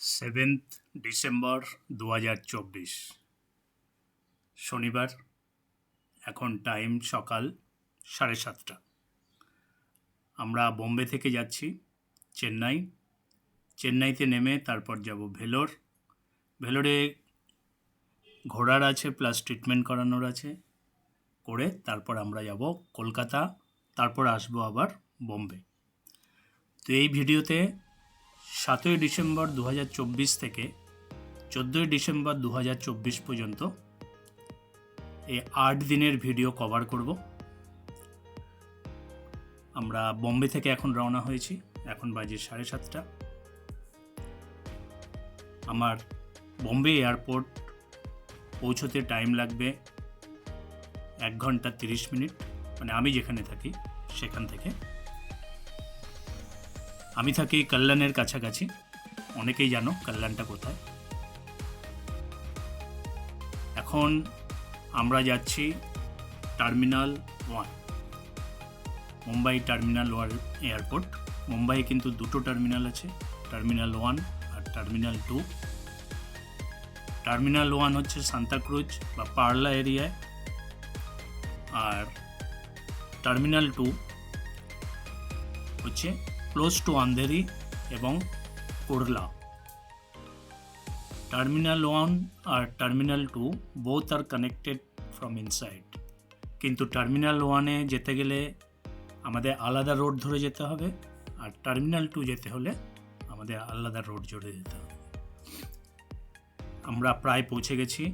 Seventh December দু হাজার চব্বিশ। শনিবার, এখন টাইম সকাল সাড়ে সাতটা। আমরা বোম্বে থেকে যাচ্ছি, চেন্নাই। চেন্নাইতে নেমে তারপর যাব ভেলোর। ভেলোরে ঘোরার আছে প্লাস ট্রিটমেন্ট করানোর আছে। করে তারপর আমরা যাব কলকাতা, তারপর আসব আবার বোম্বে। তো এই ভিডিওতে সাতই ডিসেম্বর দু হাজার চব্বিশ থেকে চোদ্দোই ডিসেম্বর দু হাজার চব্বিশ পর্যন্ত এই আট দিনের ভিডিও কভার করব। আমরা বম্বে থেকে এখন রওনা হয়েছি, এখন বাজে সাড়ে সাতটা। আমার বম্বে এয়ারপোর্ট পৌঁছতে টাইম লাগবে এক ঘণ্টা তিরিশ মিনিট মানে আমি যেখানে থাকি সেখান থেকে। আমি থাকি কল্যাণের কাছাকাছি। অনেকেই জানো কল্যাণটা কোথায়। এখন আমরা যাচ্ছি terminal one. Mumbai terminal one airport. Mumbai কিন্তু দুটো টার্মিনাল আছে, টার্মিনাল ওয়ান আর টার্মিনাল টু। টার্মিনাল ওয়ান হচ্ছে সান্তাক্রুজ বা পার্লা এরিয়ায় আর টার্মিনাল টু হচ্ছে ক্লোজ টু আন্ধেরি এবং Kurla terminal one R terminal two both are connected from inside কিন্তু টার্মিনাল ওয়ানে যেতে গেলে আমাদের আলাদা রোড ধরে যেতে হবে আর টার্মিনাল টু যেতে হলে আমাদের আলাদা রোড জুড়ে যেতে হবে। আমরা প্রায় পৌঁছে গেছি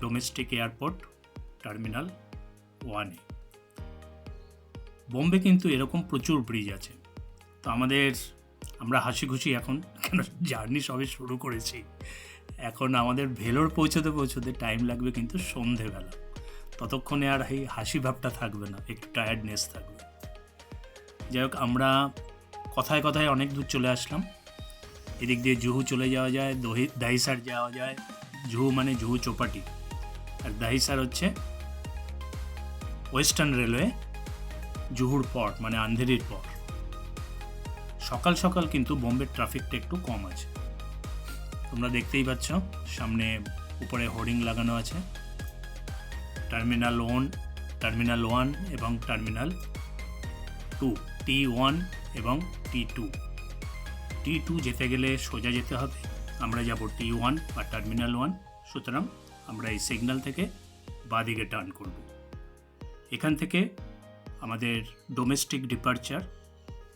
ডোমেস্টিক এয়ারপোর্ট টার্মিনাল ওয়ানে বোম্বে কিন্তু এরকম প্রচুর ব্রিজ আছে। তো আমাদের, আমরা হাসি খুশি এখন, কেন জার্নি সবে শুরু করেছি। এখন আমাদের ভেলোর পৌঁছতে পৌঁছতে টাইম লাগবে কিন্তু সন্ধেবেলা। ততক্ষণে আর এই হাসি ভাবটা থাকবে না, একটু টায়ার্ডনেস থাকবে। যাই হোক, আমরা কথায় কথায় অনেক দূর চলে আসলাম। এদিক দিয়ে জুহু চলে যাওয়া যায়, দহি, দাহিসার যাওয়া যায়। জুহু মানে জুহু চৌপাটি। আর দাহিসার হচ্ছে ওয়েস্টার্ন রেলওয়ে, জুহুর পর মানে আন্ধেরির পর সকাল সকাল কিন্তু বোম্বের ট্রাফিকটা একটু কম আছে। তোমরা দেখতেই পাচ্ছ, সামনে উপরে হোর্ডিং লাগানো আছে। টার্মিনাল ওয়ান টার্মিনাল ওয়ান এবং টার্মিনাল টু, টি ওয়ান এবং টি টু। টি টু যেতে গেলে সোজা যেতে হবে। আমরা যাব টি ওয়ান বা টার্মিনাল ওয়ান। সুতরাং আমরা এই সিগন্যাল থেকে বাঁদিকে টার্ন করব। এখান থেকে আমাদের ডোমেস্টিক ডিপারচার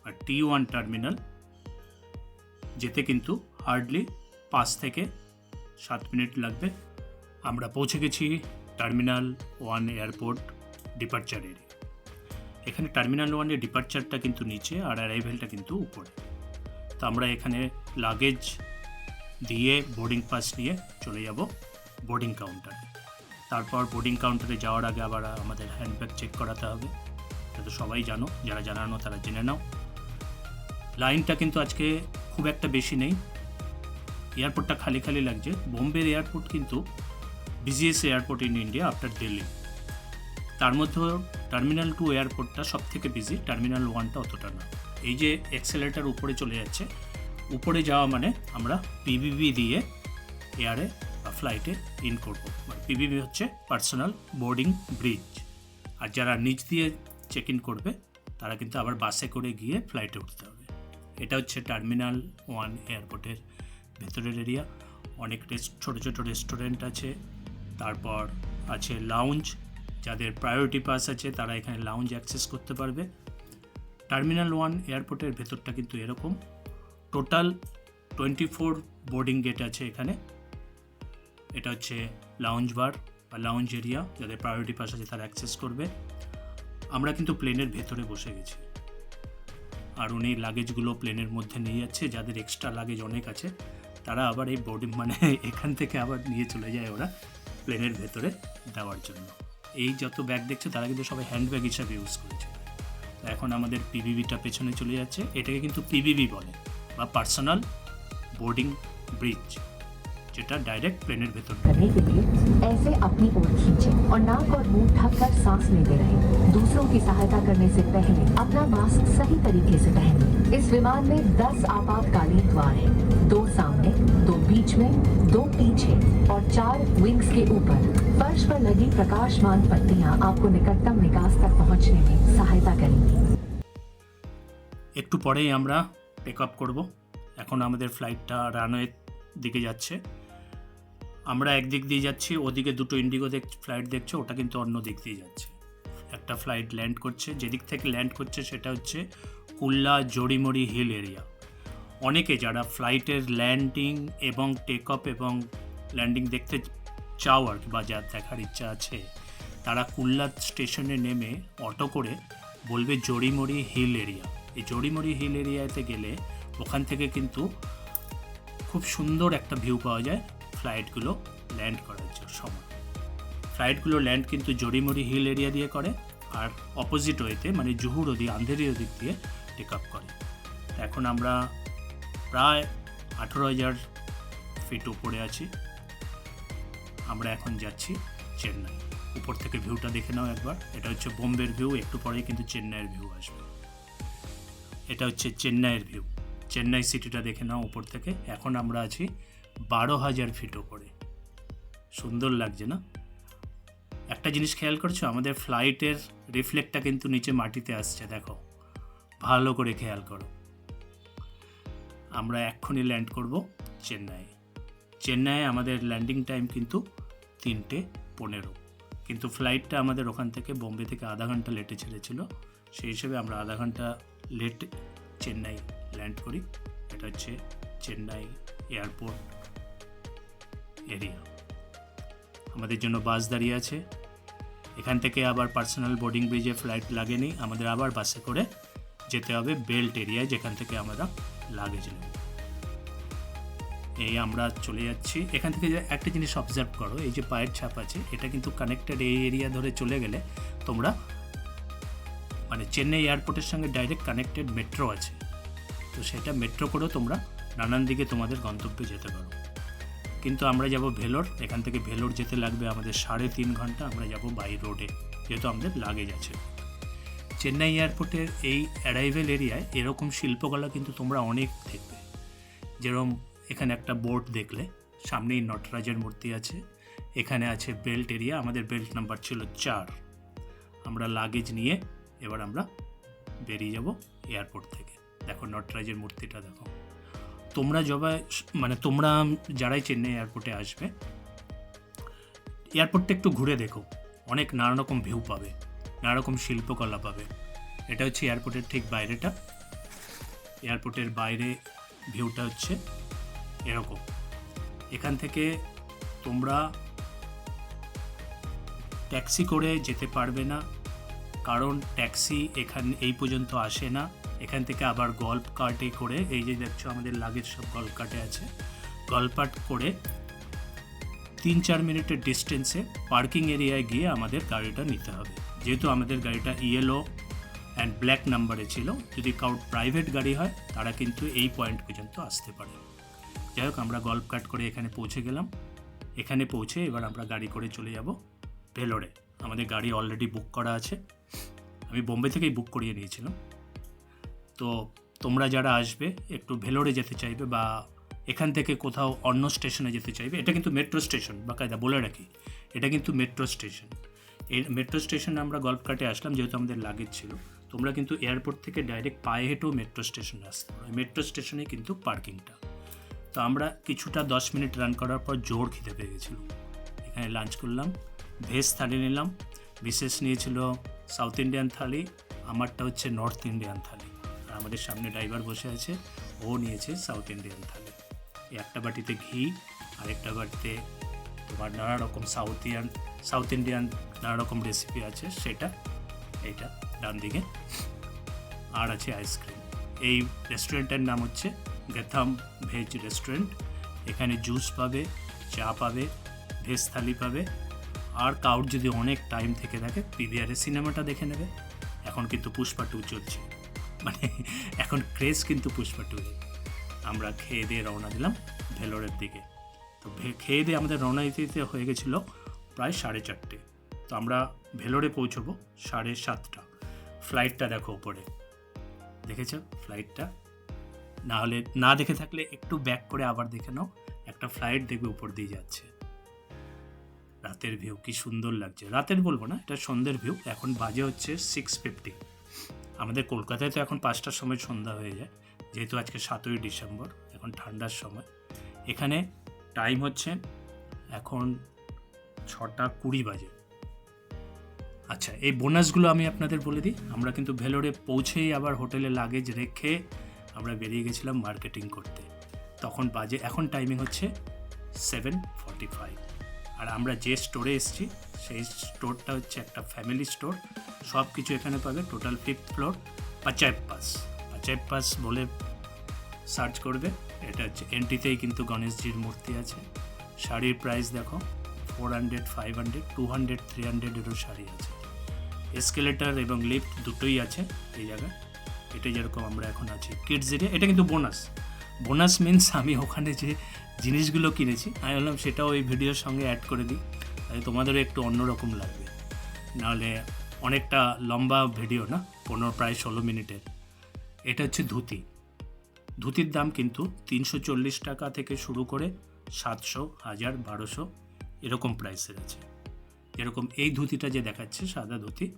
আর টি ওয়ান টার্মিনাল যেতে কিন্তু হার্ডলি পাঁচ থেকে সাত মিনিট লাগবে। আমরা পৌঁছে গেছি terminal one airport departure area এখানে টার্মিনাল ওয়ানের ডিপার্চারটা কিন্তু নিচে আর অ্যারাইভেলটা কিন্তু উপরে। তো আমরা এখানে লাগেজ দিয়ে বোর্ডিং পাস নিয়ে চলে যাব বোর্ডিং কাউন্টারে তারপর বোর্ডিং কাউন্টারে যাওয়ার আগে আবার আমাদের হ্যান্ডব্যাগ চেক করাতে হবে। এটা তো সবাই জানো, যারা জানানো তারা জেনে নাও। লাইনটা কিন্তু আজকে খুব একটা বেশি নেই। এয়ারপোর্টটা খালি খালি লাগছে। বোম্বের এয়ারপোর্ট কিন্তু busiest airport in India after Delhi তার মধ্যেও টার্মিনাল টু এয়ারপোর্টটা সব থেকে বিজি টার্মিনাল ওয়ানটা অতটা না। এই যে এক্সেলেটার উপরে চলে যাচ্ছে, উপরে যাওয়া মানে আমরা পিবিবি দিয়ে এয়ারে বা ফ্লাইটে ইন করব। মানে পিবিবি হচ্ছে পার্সোনাল বোর্ডিং ব্রিজ আর যারা নিচ দিয়ে চেক ইন করবে, তারা কিন্তু আবার বাসে করে গিয়ে ফ্লাইটে উঠতে হবে। এটা হচ্ছে টার্মিনাল ওয়ান এয়ারপোর্টের ভেতরের এরিয়া অনেক ছোটো ছোটো রেস্টুরেন্ট আছে। তারপর আছে লাউঞ্জ যাদের প্রায়োরিটি পাস আছে, তারা এখানে লাউঞ্জ অ্যাক্সেস করতে পারবে। টার্মিনাল ওয়ান এয়ারপোর্টের ভেতরটা কিন্তু এরকম। Total twenty four boarding gate আছে এখানে। এটা হচ্ছে লাউঞ্জ বার বা লাউঞ্জ এরিয়া যাদের প্রায়োরিটি পাস আছে তারা অ্যাক্সেস করবে। আমরা কিন্তু প্লেনের ভেতরে বসে গেছি। আর উনি লাগেজগুলো প্লেনের মধ্যে নিয়ে যাচ্ছে, যাদের এক্সট্রা লাগেজ অনেক আছে, তারা আবার এই বোর্ডিং মানে এখান থেকে আবার নিয়ে চলে যায় ওরা প্লেনের ভেতরে দেওয়ার জন্য। এই যত ব্যাগ দেখছে, তারা কিন্তু সবাই হ্যান্ড ব্যাগ হিসাবে ইউজ করেছে। এখন আমাদের পিবিবিটা পেছনে চলে যাচ্ছে। এটাকে কিন্তু পিবিবি বলে, বা পার্সোনাল বোর্ডিং ব্রিজ যেটা ডাইরেক্ট প্লেনের ভেতর करने के लिए ऐसे अपनी ओर खींचे और नाक और मुंह ढककर सांस लेते रहें दूसरों की सहायता करने से पहले अपना मास्क सही तरीके से पहनें इस विमान में 10 आपातकालीन द्वार हैं दो सामने दो बीच में दो पीछे और चार विंग्स के ऊपर फर्श पर लगी प्रकाशमान पट्टियां आपको निकटतम निकास तक पहुंचने में सहायता करेंगी একটু পরেই আমরা টেক আপ করবো এখন আমাদের ফ্লাইটটা রানওয়ের দিকে যাচ্ছে আমরা একদিক দিয়ে যাচ্ছি, ওদিকে দুটো ইন্ডিগো দেখ ফ্লাইট দেখছ, ওটা কিন্তু অন্য দিক দিয়ে যাচ্ছে। একটা ফ্লাইট ল্যান্ড করছে, যেদিক থেকে ল্যান্ড করছে সেটা হচ্ছে কুল্লা জড়িমড়ি হিল এরিয়া অনেকে যারা ফ্লাইটের ল্যান্ডিং এবং টেক অফ এবং ল্যান্ডিং দেখতে চাও আর কি বা যা দেখার ইচ্ছা আছে, তারা কুল্লা স্টেশনে নেমে অটো করে বলবে জড়িমড়ি হিল এরিয়া এই জড়িমড়ি হিল এরিয়াতে গেলে ওখান থেকে কিন্তু খুব সুন্দর একটা ভিউ পাওয়া যায়। ফ্লাইটগুলো ল্যান্ড করার জন্য সময়। ফ্লাইটগুলো ল্যান্ড কিন্তু জড়িমড়ি হিল এরিয়া দিয়ে করে আর অপোজিট ওয়েতে মানে জুহুর ওদিক আন্ধেরি ওদিক দিয়ে টেক আপ করে। এখন আমরা প্রায় আঠেরো হাজার ফিট উপরে আছি। আমরা এখন যাচ্ছি চেন্নাই। উপর থেকে ভিউটা দেখে নাও একবার। এটা হচ্ছে বোম্বের ভিউ একটু পরেই কিন্তু চেন্নাইয়ের ভিউ আসবে। এটা হচ্ছে চেন্নাইয়ের ভিউ চেন্নাই সিটিটা দেখে নাও উপর থেকে। এখন আমরা আছি বারো হাজার ফিট ওপরে সুন্দর লাগছে না? একটা জিনিস খেয়াল করছ, আমাদের ফ্লাইটের রিফ্লেক্টটা কিন্তু নিচে মাটিতে আসছে, দেখো। ভালো করে খেয়াল করো। আমরা এক্ষুনি ল্যান্ড করব চেন্নাই চেন্নাইয়ে আমাদের ল্যান্ডিং টাইম কিন্তু তিনটে পনেরো। কিন্তু ফ্লাইটটা আমাদের ওখান থেকে বোম্বে থেকে আধা ঘণ্টা লেটে ছেড়েছিল। সেই হিসেবে আমরা আধা ঘণ্টা লেট চেন্নাই ল্যান্ড করি। এটা হচ্ছে চেন্নাই এয়ারপোর্ট এরিয়া আমাদের জন্য বাস দাঁড়িয়ে আছে। এখান থেকে আবার পার্সোনাল বোর্ডিং ব্রিজে ফ্লাইট লাগেনি। আমাদের আবার বাসে করে যেতে হবে বেল্ট এরিয়ায় যেখান থেকে আমরা লাগেজ নেব। এই আমরা চলে যাচ্ছি। এখান থেকে একটা জিনিস অবজার্ভ করো, এই যে পায়ের ছাপ আছে, এটা কিন্তু কানেক্টেড এই এরিয়া ধরে চলে গেলে তোমরা মানে চেন্নাই এয়ারপোর্টের সঙ্গে ডাইরেক্ট কানেক্টেড মেট্রো আছে। তো সেটা মেট্রো করেও তোমরা নানান দিকে তোমাদের গন্তব্যে যেতে পারো। কিন্তু আমরা যাব ভেলোর। এখান থেকে ভেলোর যেতে লাগবে আমাদের সাড়ে তিন ঘণ্টা, আমরা যাব বাই রোডে, যেহেতু আমাদের লাগেজ আছে। চেন্নাই এয়ারপোর্টের এই অ্যারাইভেল এরিয়ায় এরকম শিল্পকলা কিন্তু তোমরা অনেক দেখবে। যেরকম এখানে একটা বোর্ড দেখলে, সামনেই নটরাজের মূর্তি আছে, এখানে আছে বেল্ট এরিয়া, আমাদের বেল্ট নাম্বার ছিল চার। আমরা লাগেজ নিয়ে এবার আমরা বেরিয়ে যাব এয়ারপোর্ট থেকে। দেখো নটরাজের মূর্তিটা, দেখো। তোমরা জবা মানে তোমরা যারাই চেন্নাই এয়ারপোর্টে আসবে, এয়ারপোর্টটা একটু ঘুরে দেখো। অনেক নানা রকম ভিউ পাবে নানা রকম শিল্পকলা পাবে। এটা হচ্ছে এয়ারপোর্টের ঠিক বাইরেটা। এয়ারপোর্টের বাইরে ভিউটা হচ্ছে এরকম। এখান থেকে তোমরা ট্যাক্সি করে যেতে পারবে না, কারণ ট্যাক্সি এখান, এই পর্যন্ত আসে না। এখান থেকে আবার গল্প কার্টে করে, এই যে দেখছ আমাদের লাগেজ সব গল্প কার্টে আছে গল্ফ কার্ট করে তিন চার মিনিটের ডিস্টেন্সে পার্কিং এরিয়ায় গিয়ে আমাদের গাড়িটা নিতে হবে। যেহেতু আমাদের গাড়িটা ইয়েলো অ্যান্ড ব্ল্যাক নাম্বারে ছিল, যদি কারোর প্রাইভেট গাড়ি হয়, তারা কিন্তু এই পয়েন্ট পর্যন্ত আসতে পারে। যাই হোক, আমরা গল্ফ কাট করে এখানে পৌঁছে গেলাম। এখানে পৌঁছে এবার আমরা গাড়ি করে চলে যাব ভেলোরে। আমাদের গাড়ি অলরেডি বুক করা আছে। আমি বোম্বে থেকেই বুক করিয়ে নিয়েছিলাম। তো তোমরা যারা আসবে, একটু ভেলোরে যেতে চাইবে বা এখান থেকে কোথাও অন্য স্টেশনে যেতে চাইবে, এটা কিন্তু মেট্রো স্টেশন বা কায়দা বলে রাখি, এটা কিন্তু মেট্রো স্টেশন এই মেট্রো স্টেশনে আমরা গল্ফ কাটে আসলাম, যেহেতু আমাদের লাগেজ ছিল, তোমরা কিন্তু এয়ারপোর্ট থেকে ডাইরেক্ট পায়ে হেঁটেও মেট্রো স্টেশনে আসতে পারো। মেট্রো স্টেশনে কিন্তু পার্কিংটা তো আমরা কিছুটা দশ মিনিট রান করার পর জোর খিদে পেয়ে গেছিল। এখানে লাঞ্চ করলাম ভেজ থালি নিলাম বিশেষ নিয়েছিল সাউথ ইন্ডিয়ান থালি আমারটা হচ্ছে নর্থ ইন্ডিয়ান থালি আমাদের সামনে ড্রাইভার বসে আছে। ও নিয়েছে সাউথ ইন্ডিয়ান থালি। একটা বাটিতে ঘি, আর একটা বাটিতে তোমার নানা রকম সাউথ ইন্ডিয়ান সাউথ ইন্ডিয়ান নানা রকম রেসিপি আছে, সেটা এইটা ডান দিকে। আর আছে আইসক্রিম এই রেস্টুরেন্টের নাম হচ্ছে গেথাম ভেজ রেস্টুরেন্ট এখানে জুস পাবে, চা পাবে, ভেজ থালি পাবে। আর কাউর যদি অনেক টাইম থেকে থাকে পিভিআরের সিনেমাটা দেখে নেবে। এখন কিন্তু পুষ্পা টু চলছে। মানে এখন ক্রেজ কিন্তু পুষ্পা টু আমরা খেয়ে দিয়ে রওনা দিলাম ভেলোরের দিকে। তো খেয়ে দিয়ে আমাদের রওনা দিতে হয়ে গেছিল প্রায় সাড়ে চারটে। তো আমরা ভেলোরে পৌঁছবো সাড়ে সাতটা। ফ্লাইটটা দেখো ওপরে দেখেছ? ফ্লাইটটা না হলে, না দেখে থাকলে একটু ব্যাক করে আবার দেখে নাও। একটা ফ্লাইট দেখবে উপর দিয়ে যাচ্ছে। রাতের ভিউ কি সুন্দর লাগছে। রাতের বলব না, এটা সন্ধ্যের ভিউ এখন বাজে হচ্ছে সিক্স ফিফটি আমাদের কলকাতায় তো এখন পাঁচটার সময় সন্ধ্যা হয়ে যায়, যেহেতু আজকে সাতই ডিসেম্বর, এখন ঠান্ডার সময়। এখানে টাইম হচ্ছে এখন ছটা কুড়ি বাজে। আচ্ছা এই বোনাসগুলো আমি আপনাদের বলে দিই। আমরা কিন্তু ভেলোরে পৌঁছেই আবার হোটেলে লাগেজ রেখে আমরা বেরিয়ে গেছিলাম মার্কেটিং করতে। তখন বাজে, এখন টাইমিং হচ্ছে সেভেন ফর্টি ফাইভ আর আমরা যে স্টোরে এসেছি, সেই স্টোরটা হচ্ছে একটা ফ্যামিলি স্টোর সব কিছু এখানে পাবে টোটাল ফিফথ ফ্লোর পাচাইপ পাস পাচাইপ পাস বলে সার্চ করবে, এটা হচ্ছে এন্ট্রিতেই কিন্তু গণেশজির মূর্তি আছে। শাড়ির প্রাইস দেখো four hundred five hundred two hundred three হান্ড্রেডেরও sari আছে। এসকেলেটার এবং লিফট দুটোই আছে এই জায়গায়। এটা যেরকম আমরা এখন আছি। কিডস এরিয়া এটা কিন্তু বোনাস বোনাস মিন্স আমি ওখানে যে জিনিসগুলো কিনেছি, আমি বললাম সেটাও এই ভিডিওর সঙ্গে অ্যাড করে দিই। তাই তোমাদেরও একটু অন্যরকম লাগবে। নাহলে অনেকটা লম্বা ভিডিও না, পনেরো, প্রায় ষোলো মিনিটের। এটা হচ্ছে ধুতি। ধুতির দাম কিন্তু তিনশো চল্লিশ টাকা থেকে শুরু করে সাতশো, হাজার, বারোশো, এরকম প্রাইসের আছে। এরকম এই ধুতিটা যে দেখাচ্ছে, সাদা ধুতি,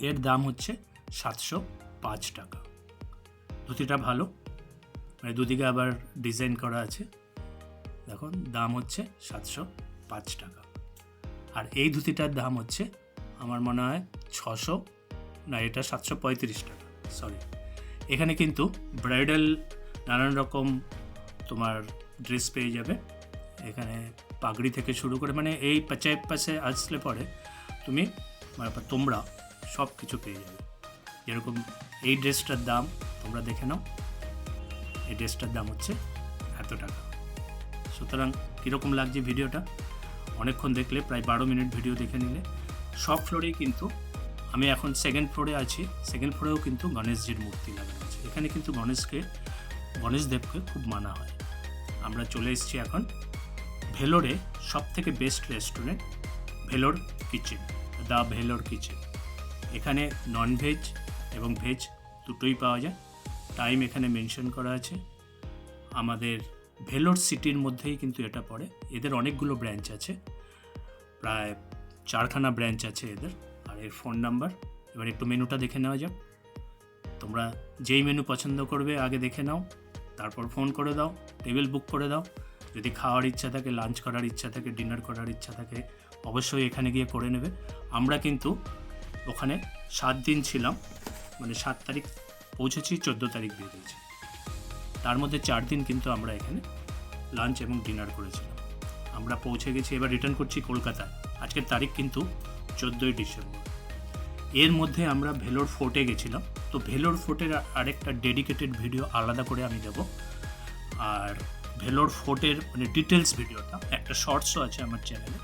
এর দাম হচ্ছে সাতশো পাঁচ টাকা। ধুতিটা ভালো। মানে দুদিকে আবার ডিজাইন করা আছে। দেখুন, দাম হচ্ছে সাতশো পাঁচ টাকা। আর এই ধুতিটার দাম হচ্ছে আমার মনে হয় ছশো, না, এটা সাতশো পঁয়ত্রিশ টাকা সরি এখানে কিন্তু ব্রাইডাল নানান রকম তোমার ড্রেস পেয়ে যাবে। এখানে পাগড়ি থেকে শুরু করে মানে এই পাচাই পাশে আসলে পরে তুমি মানে তোমরা সব কিছু পেয়ে যাবে। যেরকম এই ড্রেসটার দাম তোমরা দেখে নাও। এই ড্রেসটার দাম হচ্ছে এত টাকা। সুতরাং কীরকম লাগছে ভিডিওটা? অনেকক্ষণ দেখলে, প্রায় বারো মিনিট ভিডিও দেখে নিলে। সব ফ্লোরেই কিন্তু আমি এখন সেকেন্ড ফ্লোরে আছি। সেকেন্ড ফ্লোরেও কিন্তু গণেশজির মূর্তি লাগানো আছে। এখানে কিন্তু গণেশকে গণেশদেবকে খুব মানা হয়। আমরা চলে এসেছি এখন ভেলোরে সব থেকে best restaurant Vellore kitchen the Vellore kitchen এখানে ননভেজ এবং ভেজ দুটোই পাওয়া যায়। টাইম এখানে মেনশন করা আছে। আমাদের ভেলোর সিটির মধ্যেই কিন্তু এটা পড়ে। এদের অনেকগুলো ব্রাঞ্চ আছে। প্রায় চারখানা ব্রাঞ্চ আছে এদের, আর এর ফোন নাম্বার এবার একটু মেনুটা দেখে নেওয়া যাক। তোমরা যেই মেনু পছন্দ করবে, আগে দেখে নাও, তারপর ফোন করে দাও টেবিল বুক করে দাও। যদি খাওয়ার ইচ্ছা থাকে লাঞ্চ করার ইচ্ছা থাকে ডিনার করার ইচ্ছা থাকে, অবশ্যই এখানে গিয়ে করে নেবে। আমরা কিন্তু ওখানে সাত দিন ছিলাম মানে সাত তারিখ পৌঁছেছি, চোদ্দ তারিখ বেরিয়েছি তার মধ্যে চার দিন কিন্তু আমরা এখানে লাঞ্চ এবং ডিনার করেছিলাম। আমরা পৌঁছে গেছি, এবার রিটার্ন করছি কলকাতায়। আজকের তারিখ কিন্তু চোদ্দোই ডিসেম্বর। এর মধ্যে আমরা ভেলোর ফোর্টে গেছিলাম। তো ভেলোর ফোর্টের আরেকটা ডেডিকেটেড ভিডিও আলাদা করে আমি দেবো। আর ভেলোর ফোর্টের মানে ডিটেলস ভিডিওটা, একটা শর্টসও আছে আমার চ্যানেলে,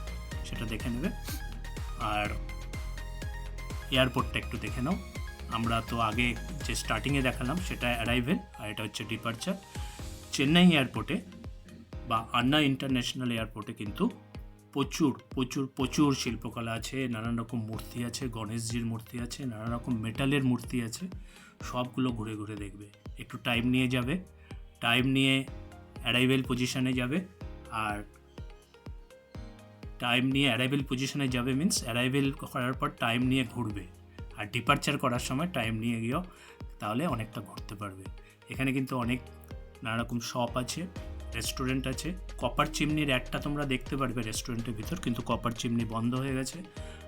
সেটা দেখে নেবে। আর এয়ারপোর্টটা একটু দেখে নাও। আমরা তো আগে যে স্টার্টিংয়ে দেখালাম, সেটা অ্যারাইভেল আর এটা হচ্ছে ডিপার্চার চেন্নাই এয়ারপোর্টে বা আন্না ইন্টারন্যাশনাল এয়ারপোর্টে কিন্তু প্রচুর প্রচুর প্রচুর শিল্পকলা আছে, নানান রকম মূর্তি আছে, গণেশজির মূর্তি আছে, নানান রকম মেটালের মূর্তি আছে, সবগুলো ঘুরে ঘুরে দেখবে। একটু টাইম নিয়ে যাবে টাইম নিয়ে অ্যারাইভেল পজিশনে যাবে, আর টাইম নিয়ে অ্যারাইভেল পজিশনে যাবে মিন্স অ্যারাইভেল করার পর টাইম নিয়ে ঘুরবে। আর ডিপার্চার করার সময় টাইম নিয়ে গিয়েও তাহলে অনেকটা ঘুরতে পারবে। এখানে কিন্তু অনেক নানা রকম শপ আছে। রেস্টুরেন্ট আছে। কপার চিমনির একটা তোমরা দেখতে পারবে রেস্টুরেন্টের ভিতর, কিন্তু কপার চিমনি বন্ধ হয়ে গেছে।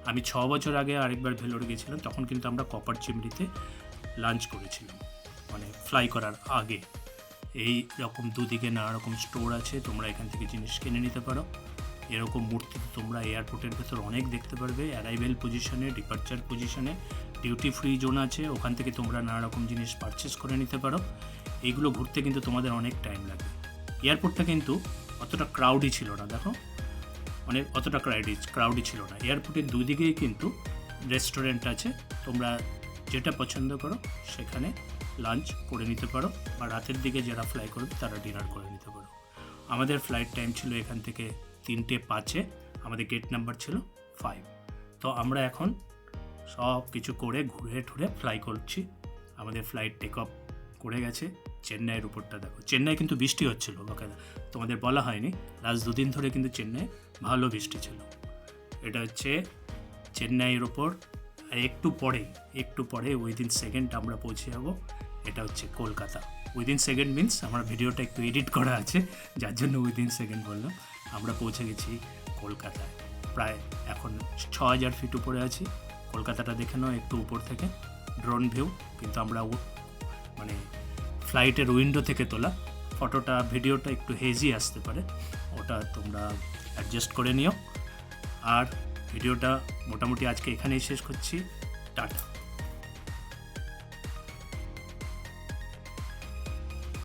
আমি ছ বছর আগে আরেকবার ভেলোরে গেছিলাম, তখন কিন্তু আমরা কপার চিমনিতে লাঞ্চ করেছিলাম। মানে ফ্লাই করার আগে। এই রকম দুদিকে নানা রকম স্টোর আছে, তোমরা এখান থেকে জিনিস কিনে নিতে পারো। এরকম মূর্তি তোমরা এয়ারপোর্টের ভেতর অনেক দেখতে পারবে অ্যারাইভেল পজিশনে ডিপার্চার পজিশনে ডিউটি ফ্রি জোন আছে, ওখান থেকে তোমরা নানা রকম জিনিস পারচেস করে নিতে পারো। এইগুলো ঘুরতে কিন্তু তোমাদের অনেক টাইম লাগবে। এয়ারপোর্টটা কিন্তু অতটা ক্রাউডই ছিল না, দেখো। অনেক অতটা ক্রাউডি ক্রাউডি ছিল না। এয়ারপোর্টের দুদিকেই কিন্তু রেস্টুরেন্ট আছে। তোমরা যেটা পছন্দ করো, সেখানে লাঞ্চ করে নিতে পারো বা রাতের দিকে যারা ফ্লাই করবে, তারা ডিনার করে নিতে পারো। আমাদের ফ্লাইট টাইম ছিল এখান থেকে তিনটে পাঁচে, আমাদের গেট নাম্বার ছিল ফাইভ তো আমরা এখন সব কিছু করে ঘুরে ঠুরে ফ্লাই করছি। আমাদের ফ্লাইট টেক অফ করে গেছে, চেন্নাইয়ের উপরটা দেখো। চেন্নাই কিন্তু বৃষ্টি হচ্ছিল, বাকায়দা। তোমাদের বলা হয়নি, লাস্ট দুদিন ধরে কিন্তু চেন্নাই ভালো বৃষ্টি ছিল। এটা হচ্ছে চেন্নাইয়ের ওপর আর একটু পরে একটু পরে উইদিন সেকেন্ড আমরা পৌঁছে যাব। এটা হচ্ছে কলকাতা। উইদিন সেকেন্ড মিন্স আমার ভিডিওটা একটু এডিট করা আছে, যার জন্য উইদিন সেকেন্ড বললাম। আমরা পৌঁছে গেছি কলকাতায়। প্রায় এখন ছ হাজার ফিট উপরে আছি। কলকাতাটা দেখে নাও, একটু উপর থেকে। ড্রোন ভিউ কিন্তু আমরা মানে ফ্লাইটের উইন্ডো থেকে তোলা। ফটোটা ভিডিওটা একটু হেজি আসতে পারে। ওটা তোমরা অ্যাডজাস্ট করে নিও। আর ভিডিওটা মোটামুটি আজকে এখানেই শেষ করছি। টাটা।